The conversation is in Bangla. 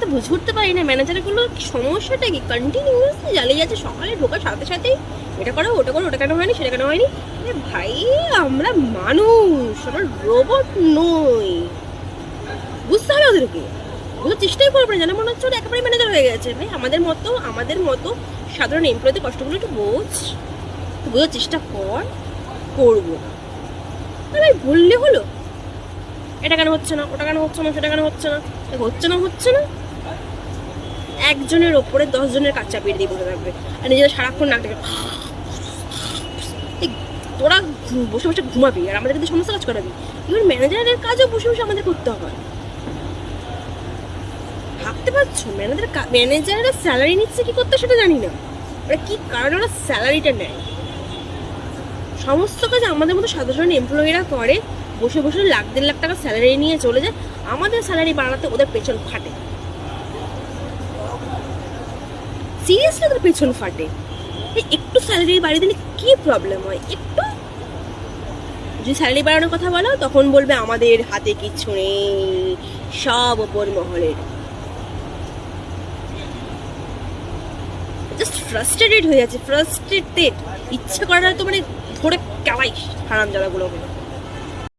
তো বুঝে উঠতে পারি না। ম্যানেজারগুলো সমস্যাটা কি? কন্টিনিউয়াসলি জ্বালিয়ে যাচ্ছে। সকালে ঢোকার সাথে সাথেই এটা করো, ওটা করো, ওটা কেন হয়নি, সেটা কেন হয়নি? ভাই, আমরা মানুষ, আমরা রোবট নই। বুঝতে হবে ওদেরকে। ওগুলো চেষ্টাই করবে না, যেন মনে হচ্ছে একেবারে ম্যানেজার হয়ে গেছে। ভাই, আমাদের মতো আমাদের মতো সাধারণ এমপ্লয়ীদের কষ্টগুলো একটু বোঝ। বোঝার চেষ্টা কর, করব। ভাই, বললে হলো, এটা কেন হচ্ছে না? ওটা কেন হচ্ছে না? সেটা কেন হচ্ছে না? হচ্ছে না হচ্ছে না? একজনের ওপরে দশজনের কাজ চাপিয়ে দিয়ে বসে থাকবে। আর নিজেরা সারাক্ষণ নাক ডেকে এই তোরা বসে বসে ঘুমাবি, আর আমাদের কিন্তু সমস্ত কাজ করাবি। এবার ম্যানেজারের কাজও বসে বসে আমাদের করতে হয় ভাবতে পারছ? ম্যানেজার ম্যানেজাররা স্যালারি নিচ্ছে কি করতে সেটা জানি না। ওরা কি কারণে ওরা স্যালারিটা নেয়? সমস্ত কাজ আমাদের মতো সাধারণ এমপ্লয়িরা করে, বসে বসে লাখ দেড় লাখ টাকা স্যালারি নিয়ে চলে যায়। আমাদের স্যালারি বাড়াতে ওদের পেছন ফাটে সিরিয়াসলি ওদের পেছন ফাটে। একটু স্যালারি বাড়িয়ে দিলে কি প্রবলেম হয়? একটু? যদি স্যালারি বাড়ানোর কথা বলো, তখন বলবে আমাদের হাতে কিচ্ছু নেই, সব ওপর মহলের। জাস্ট ফ্রাস্ট্রেটেড হয়ে যাচ্ছে ফ্রাস্ট্রেটেড ইচ্ছে করাটা তো মানে ধরে কেলাই হারাম জ্বালাগুলোকে